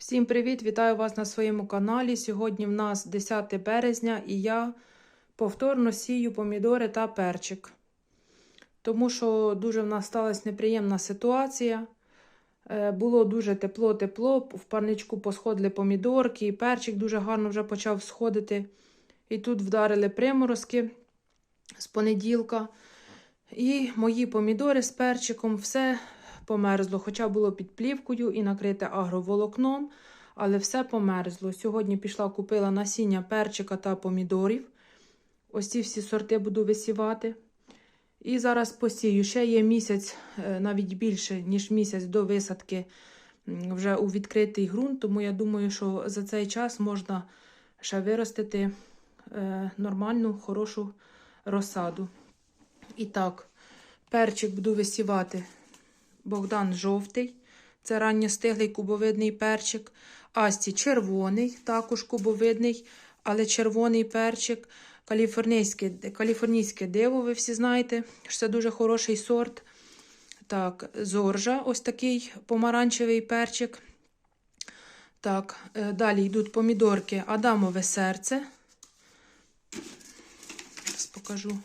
Всім привіт! Вітаю вас на своєму каналі. Сьогодні в нас 10 березня і я повторно сію помідори та перчик. Тому що дуже в нас сталася неприємна ситуація. Е, Було дуже тепло-тепло, в парничку посходили помідорки, і перчик дуже гарно вже почав сходити. І тут вдарили приморозки з понеділка. І мої помідори з перчиком все померзло, хоча було під плівкою і накрите агроволокном, але все померзло. Сьогодні пішла купила насіння перчика та помідорів. Ось ці всі сорти буду висівати. І зараз посію. Ще є місяць, е, навіть більше, ніж місяць до висадки вже у відкритий ґрунт, тому я думаю, що за цей час можна ще виростити е, нормальну, хорошу розсаду. І так, перчик буду висівати Богдан жовтий, це ранньостиглий кубовидний перчик. Асті червоний, також кубовидний, але червоний перчик. Каліфорнійське, каліфорнійське диво, ви всі знаєте, що це дуже хороший сорт. Так, зоржа, ось такий помаранчевий перчик. Так, е, далі йдуть помідорки Адамове серце. Зараз покажу.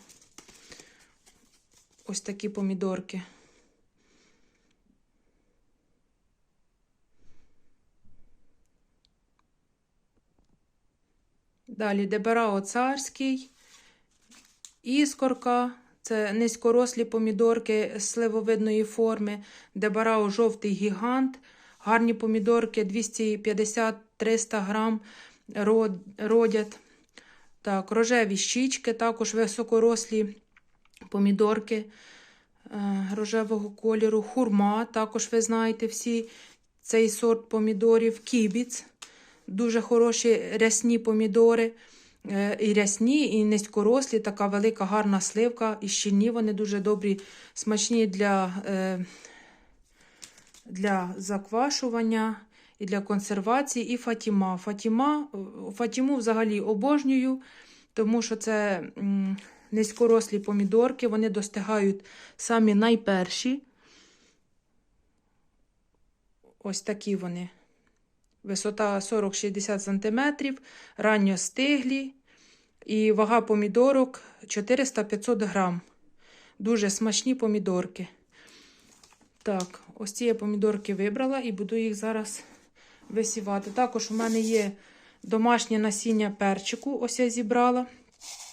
Ось такі помідорки. Далі Деберао царський, іскорка, це низькорослі помідорки сливовидної форми, Дебарао жовтий гігант, гарні помідорки 250-300 грам родять. Так, рожеві щічки, також високорослі помідорки е, рожевого кольору, хурма, також ви знаєте всі цей сорт помідорів, кібіц. Дуже хороші рясні помідори. Е, І рясні, і низькорослі, така велика гарна сливка, і щільні вони дуже добрі, смачні для, е, для заквашування і для консервації. І фатіма. Фатіма, Фатіму взагалі обожнюю, тому що це низькорослі помідорки, вони достигають самі найперші. Ось такі вони. Висота 40-60 см, ранньо стиглі. І вага помідорок 400-500 грам. Дуже смачні помідорки. Так, ось ці я помідорки вибрала і буду їх зараз висівати. Також у мене є домашнє насіння перчику. Ось я зібрала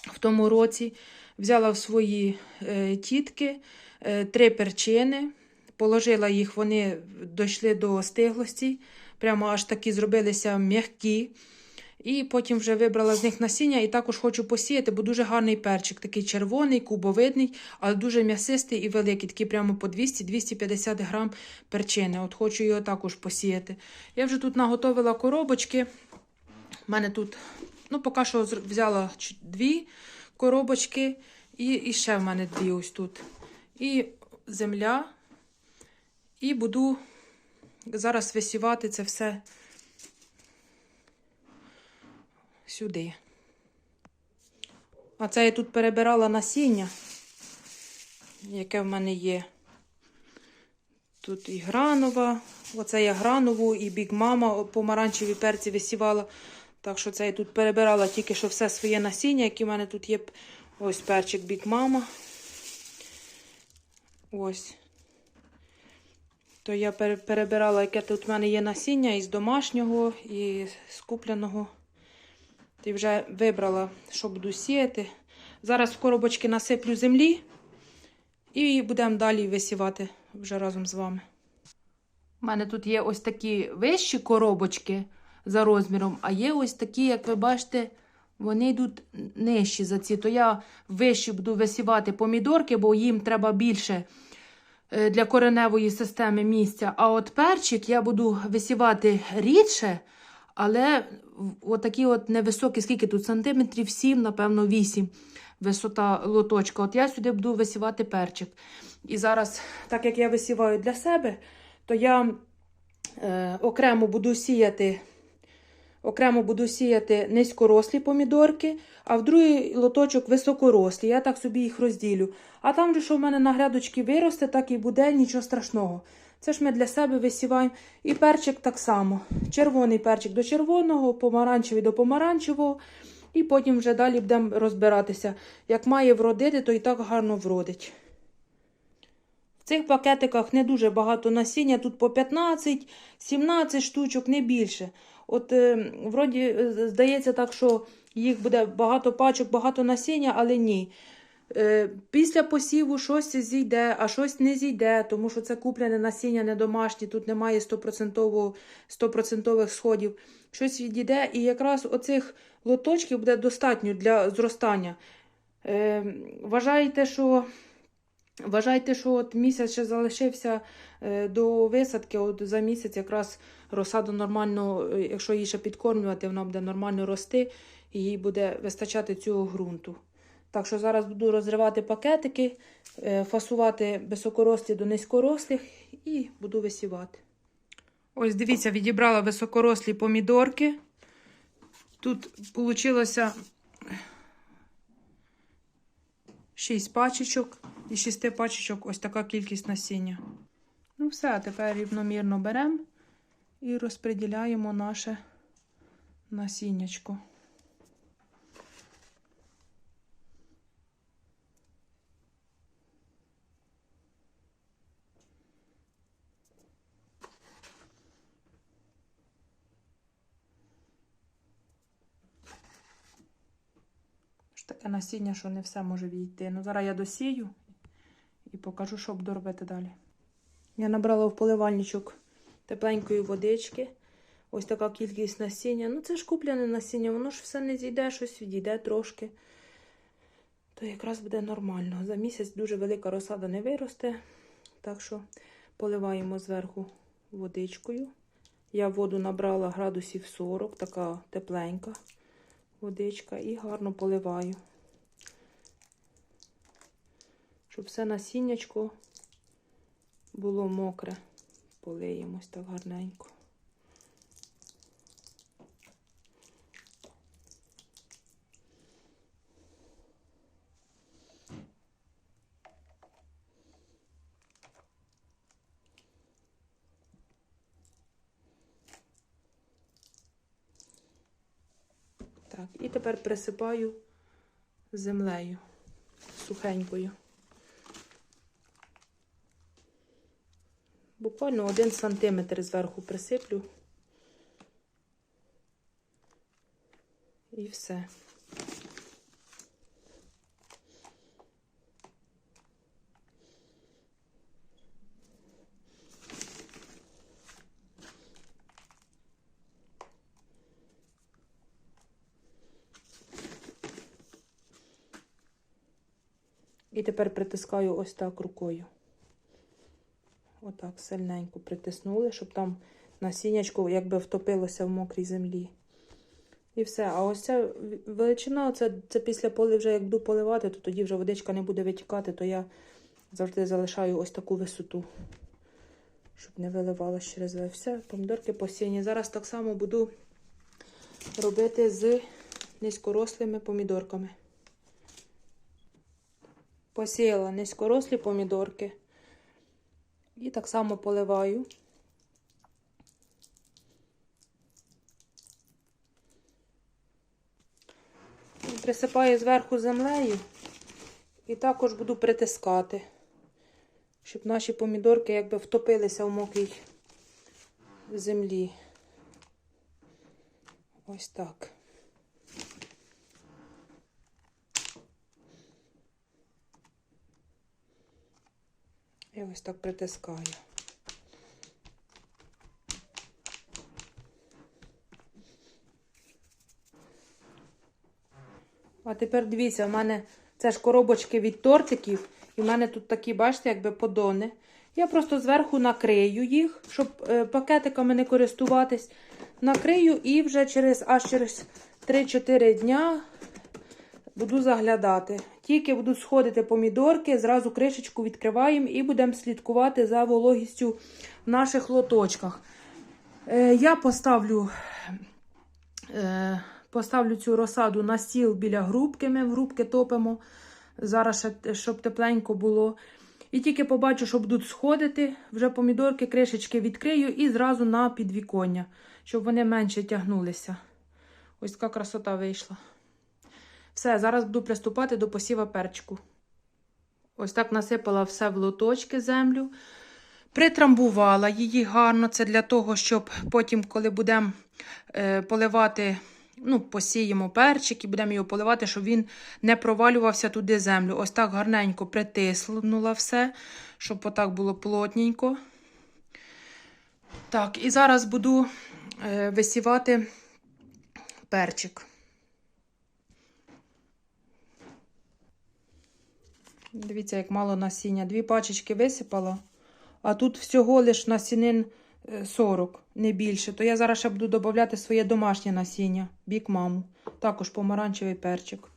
в тому році. Взяла в свої е, тітки е, три перчини. Положила їх, вони дійшли до стиглості прямо аж такі зробилися м'які. І потім вже вибрала з них насіння і також хочу посіяти, бо дуже гарний перчик, такий червоний, кубовидний, але дуже м'ясистий і великий, такий прямо по 200-250 грам перчини. От хочу його також посіяти. Я вже тут наготовила коробочки. У мене тут, ну, поки що взяла дві коробочки, і, і ще в мене дві ось тут. І земля. І буду зараз висівати це все сюди. А це я тут перебирала насіння, яке в мене є. Тут і гранова, оце я гранову, і бігмама помаранчеві перці висівала. Так що це я тут перебирала тільки що все своє насіння, яке в мене тут є. Ось перчик бігмама. Ось то я перебирала, яке тут в мене є насіння із домашнього, і з купленого. І вже вибрала, що буду сіяти. Зараз в коробочки насиплю землі і будемо далі висівати вже разом з вами. У мене тут є ось такі вищі коробочки за розміром, а є ось такі, як ви бачите, вони йдуть нижчі за ці. То я вищі буду висівати помідорки, бо їм треба більше для кореневої системи місця. А от перчик я буду висівати рідше, але отакі от невисокі, скільки тут сантиметрів 7, напевно, 8 висота лоточка. От я сюди буду висівати перчик. І зараз, так як я висіваю для себе, то я е, окремо буду сіяти. Окремо буду сіяти низькорослі помідорки, а в другий лоточок високорослі. Я так собі їх розділю. А там, що в мене на грядочки виросте, так і буде, нічого страшного. Це ж ми для себе висіваємо. І перчик так само. Червоний перчик до червоного, помаранчевий до помаранчевого. І потім вже далі будемо розбиратися. Як має вродити, то і так гарно вродить. В цих пакетиках не дуже багато насіння, тут по 15-17 штучок, не більше. От, е, вроді, е, здається так, що їх буде багато пачок, багато насіння, але ні. Е, після посіву щось зійде, а щось не зійде, тому що це куплене насіння не домашнє, тут немає 100%, 100% сходів. Щось відійде, і якраз оцих лоточків буде достатньо для зростання. Вважаєте, що Вважайте, що от місяць ще залишився е, до висадки, от за місяць якраз розсаду нормально, е, якщо її ще підкормлювати, вона буде нормально рости і їй буде вистачати цього ґрунту. Так що зараз буду розривати пакетики, е, фасувати високорослі до низькорослих і буду висівати. Ось дивіться, відібрала високорослі помідорки. Тут вийшло 6 пачечок. Із 6 пачечок ось така кількість насіння. Ну все, тепер рівномірно беремо і розподіляємо наше насіннячко. Таке насіння, що не все може війти. Ну, зараз я досію і покажу, що буду робити далі. Я набрала в поливальничок тепленької водички. Ось така кількість насіння. Ну, це ж куплене насіння, воно ж все не зійде, щось відійде трошки. То якраз буде нормально. За місяць дуже велика розсада не виросте. Так що поливаємо зверху водичкою. Я воду набрала градусів 40, така тепленька водичка, і гарно поливаю. Щоб все насіннячко було мокре. Полиємось так гарненько. Так, і тепер присипаю землею сухенькою. Буквально один сантиметр зверху присиплю. І все. І тепер притискаю ось так рукою. Отак сильненько притиснули, щоб там насіннячко якби втопилося в мокрій землі. І все. А ось ця величина, це, це після поли вже як буду поливати, то тоді вже водичка не буде витікати, то я завжди залишаю ось таку висоту, щоб не виливалося через. Все, помідорки посіяні. Зараз так само буду робити з низькорослими помідорками. Посіяла низькорослі помідорки. І так само поливаю. Присипаю зверху землею і також буду притискати, щоб наші помідорки якби втопилися в мокрій землі. Ось так. І ось так притискаю. А тепер дивіться, в мене це ж коробочки від тортиків, і в мене тут такі, бачите, якби подони. Я просто зверху накрию їх, щоб е, пакетиками не користуватись. Накрию і вже через аж через 3-4 дня буду заглядати. Тільки будуть сходити помідорки, зразу кришечку відкриваємо і будемо слідкувати за вологістю в наших лоточках. Е, я поставлю, е, поставлю цю розсаду на стіл біля грубки. Ми в грубки топимо. Зараз, щоб тепленько було. І тільки побачу, що будуть сходити, вже помідорки, кришечки відкрию і зразу на підвіконня, щоб вони менше тягнулися. Ось така красота вийшла. Все, зараз буду приступати до посіва перчику. Ось так насипала все в лоточки землю. Притрамбувала її гарно. Це для того, щоб потім, коли будемо е, поливати, ну, посіємо перчик і будемо його поливати, щоб він не провалювався туди землю. Ось так гарненько притиснула все, щоб отак було плотненько. Так, і зараз буду е, висівати перчик. Дивіться, як мало насіння. Дві пачечки висипала, а тут всього лиш насінин е, 40, не більше. То я зараз ще буду додати своє домашнє насіння, бік маму. Також помаранчевий перчик.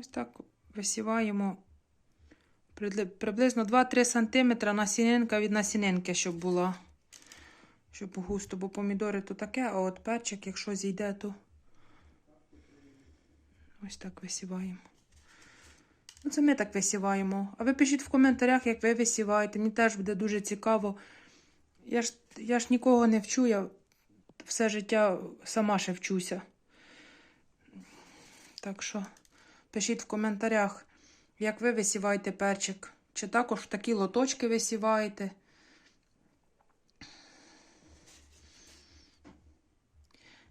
Ось так висіваємо приблизно 2-3 см насінинка від насінинки, щоб була. Щоб густо, бо помідори то таке, а от перчик, якщо зійде, то ось так висіваємо. Ну, це ми так висіваємо. А ви пишіть в коментарях, як ви висіваєте. Мені теж буде дуже цікаво. Я ж, я ж нікого не вчу, я все життя сама ще вчуся. Так що пишіть в коментарях, як ви висіваєте перчик. Чи також такі лоточки висіваєте.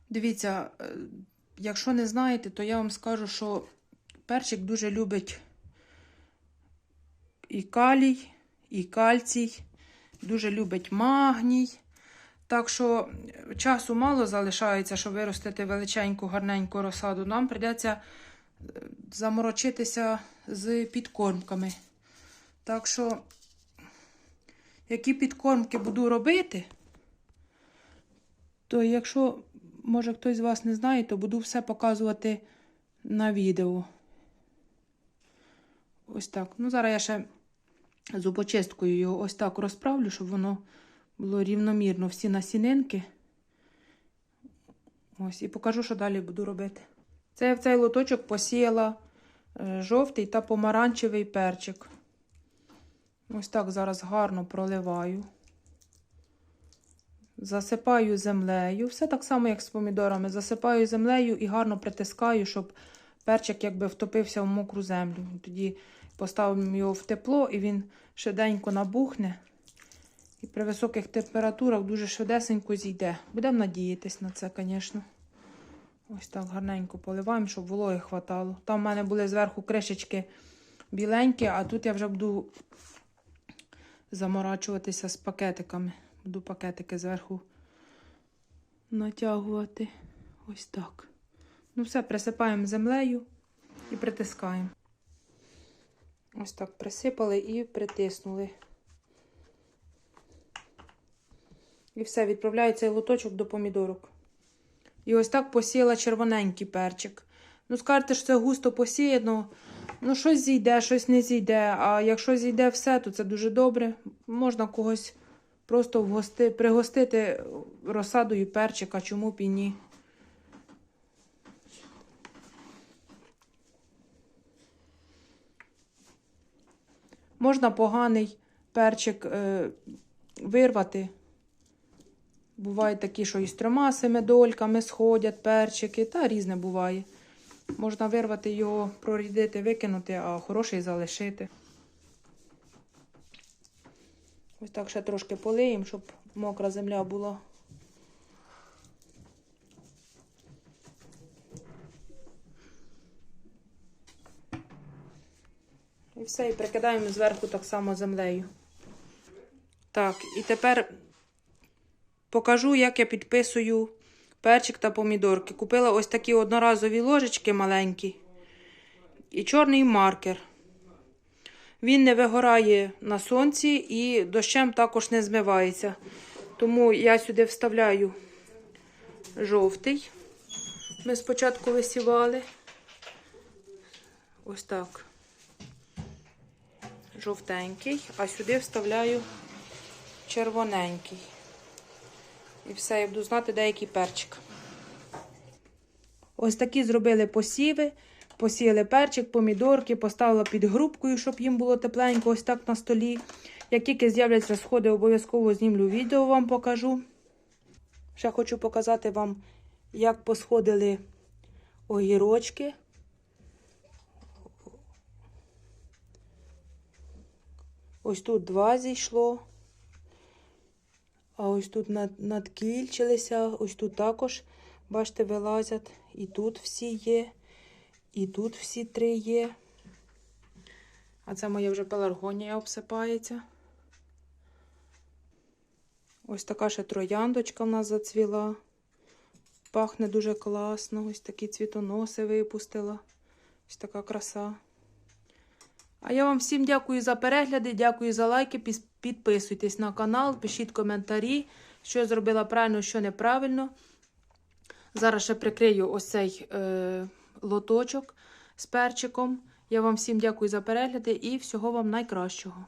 Дивіться, е, якщо не знаєте, то я вам скажу, що перчик дуже любить і калій, і кальцій, дуже любить магній. Так що часу мало залишається, щоб виростити величеньку, гарненьку розсаду. Нам прийдеться е, заморочитися з підкормками. Так що, які підкормки буду робити, то якщо, може, хтось з вас не знає, то буду все показувати на відео. Ось так. Ну, зараз я ще зубочисткою його ось так розправлю, щоб воно було рівномірно всі насінинки. Ось, і покажу, що далі буду робити. Це я в цей лоточок посіяла е, жовтий та помаранчевий перчик. Ось так зараз гарно проливаю. Засипаю землею. Все так само, як з помідорами. Засипаю землею і гарно притискаю, щоб перчик якби втопився в мокру землю. Тоді поставимо його в тепло і він швиденько набухне. І при високих температурах дуже швидесенько зійде. Будемо надіятись на це, звісно. Ось так гарненько поливаємо, щоб вологи хватало. Там в мене були зверху кришечки біленькі, а тут я вже буду заморачуватися з пакетиками. Буду пакетики зверху натягувати. Ось так. Ну, все, присипаємо землею і притискаємо. Ось так присипали і притиснули. І все, відправляю цей лоточок до помідорок. І ось так посіяла червоненький перчик. Ну, скажете, що це густо посіяно. Ну, щось зійде, щось не зійде. А якщо зійде все, то це дуже добре. Можна когось просто вгости, пригостити розсадою перчика, чому б і ні. Можна поганий перчик е, вирвати. Бувають такі, що і з трьома семидольками сходять перчики, та різне буває. Можна вирвати його, прорідити, викинути, а хороший залишити. Ось так ще трошки полиємо, щоб мокра земля була. І все, і прикидаємо зверху так само землею. Так, і тепер покажу, як я підписую перчик та помідорки. Купила ось такі одноразові ложечки маленькі і чорний маркер. Він не вигорає на сонці і дощем також не змивається. Тому я сюди вставляю жовтий. Ми спочатку висівали. Ось так. Жовтенький, а сюди вставляю червоненький. І все, я буду знати деякий перчик. Ось такі зробили посіви. Посіяли перчик, помідорки, поставила під грубкою, щоб їм було тепленько, ось так на столі. Як тільки з'являться сходи, обов'язково знімлю відео, вам покажу. Ще хочу показати вам, як посходили огірочки. Ось тут два зійшло. А ось тут над, надкільчилися, ось тут також, бачите, вилазять. І тут всі є, і тут всі три є. А це моя вже пеларгонія обсипається. Ось така ще трояндочка в нас зацвіла. Пахне дуже класно. Ось такі цвітоноси випустила. Ось така краса. А я вам всім дякую за перегляди, дякую за лайки. Підписуйтесь на канал, пишіть коментарі, що я зробила правильно, що неправильно. Зараз ще прикрию ось цей е, лоточок з перчиком. Я вам всім дякую за перегляди і всього вам найкращого.